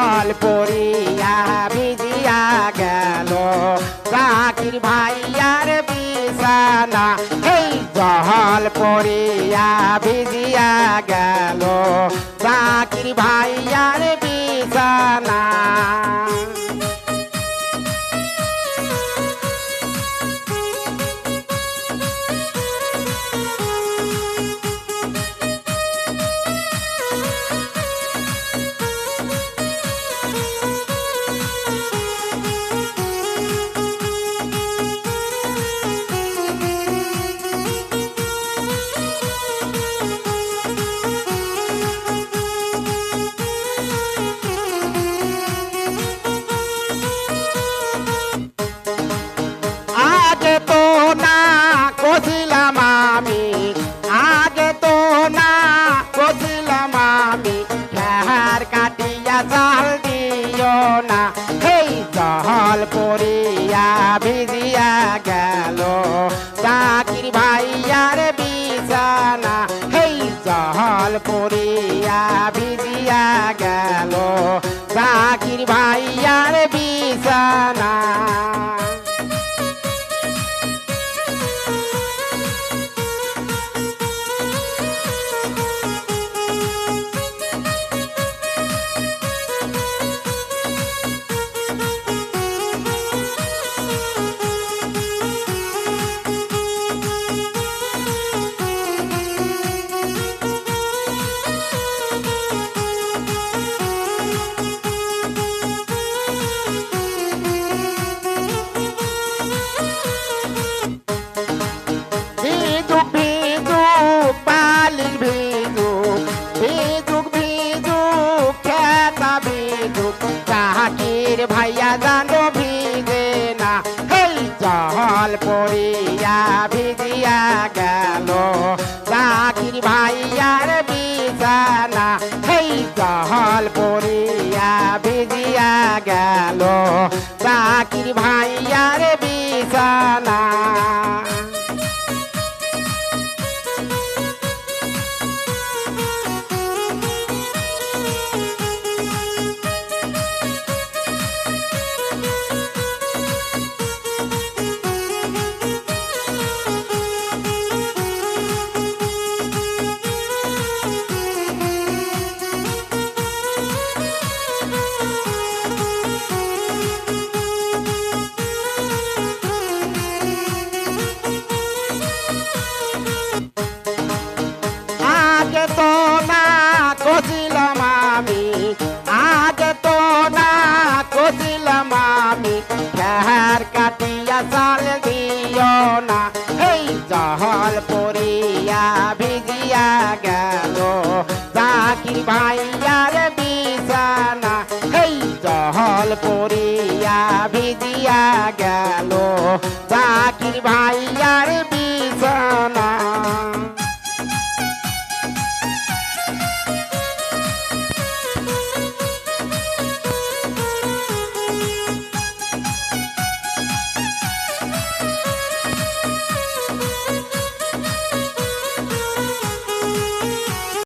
জল পড়িয়া ভিজিয়া গেল। জাকির ভাইয়ার বিছানা, এই জহল পড়িয়া ভিজিয়া গেল। জাকির ভাইয়ার বিছানা। ভিজিয়া গেল। চাকির ভাইয়ার বিছানা হেই জহল পড়িয়া ভিজিয়া গেল। চাকির ভাইয়ার ভিজুক ভাইয়া জানো, ভিজে না। হেই জহল পড়িয়া ভিজিয়া গেল। চাকির ভাইয়ার বিছানা। হেই জহল পড়িয়া ভিজিয়া গেল। চাকির ভাইয়ার বিছানা। আমি আগে তো না কছিলাম আমি। খেহার কাটিয়া চাল দিও না, এই জহল পড়িয়া ভিজিয়া গেল। জাকির ভাইয়ার বিছানা, এই জহল পড়িয়া ভিজিয়া গেল। জাকির ভাইয়ার